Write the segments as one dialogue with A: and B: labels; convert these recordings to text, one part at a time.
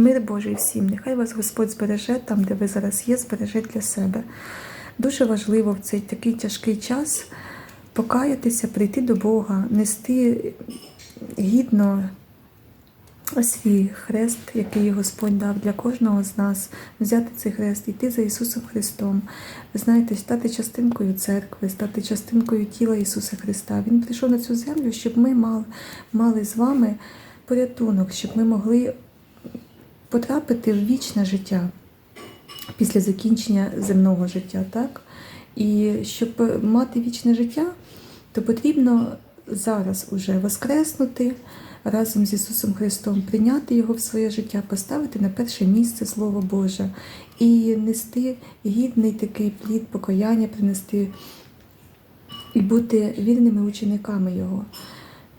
A: Мир Божий всім. Нехай вас Господь збереже там, де ви зараз є, збереже для себе. Дуже важливо в цей такий тяжкий час покаятися, прийти до Бога, нести гідно свій хрест, який Господь дав для кожного з нас, взяти цей хрест, йти за Ісусом Христом. Ви знаєте, стати частинкою церкви, стати частинкою тіла Ісуса Христа. Він прийшов на цю землю, щоб ми мали, мали з вами порятунок, щоб ми могли потрапити в вічне життя після закінчення земного життя. Так? І щоб мати вічне життя, то потрібно зараз уже воскреснути разом з Ісусом Христом, прийняти Його в своє життя, поставити на перше місце Слово Боже і нести гідний такий плід покаяння, принести і бути вірними учениками Його.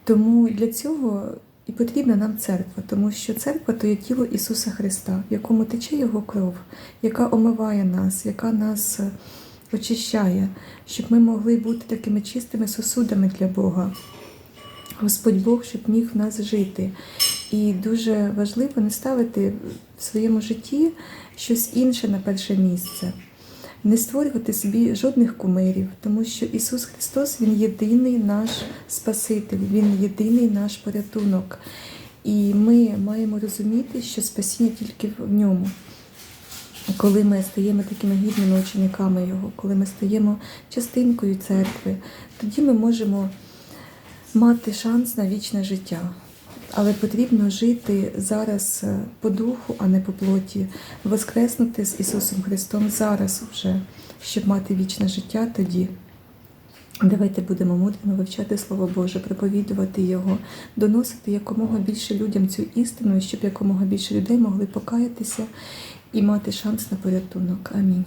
A: Тому для цього і потрібна нам церква, тому що церква то є тіло Ісуса Христа, в якому тече Його кров, яка омиває нас, яка нас е, очищає, щоб ми могли бути такими чистими сосудами для Бога. Господь Бог, щоб міг в нас жити. І дуже важливо не ставити в своєму житті щось інше на перше місце, не створювати собі жодних кумирів, тому що Ісус Христос Він єдиний наш Спаситель, Він єдиний наш порятунок. І ми маємо розуміти, що спасіння тільки в ньому. Коли ми стаємо такими гідними учениками Його, коли ми стаємо частинкою церкви, тоді ми можемо мати шанс на вічне життя. Але потрібно жити зараз е, по духу, а не по плоті, воскреснути з Ісусом Христом зараз вже, щоб мати вічне життя тоді. Давайте будемо мудрими вивчати Слово Боже, проповідувати Його, доносити якомога більше людям цю істину, щоб якомога більше людей могли покаятися і мати шанс на порятунок. Амінь.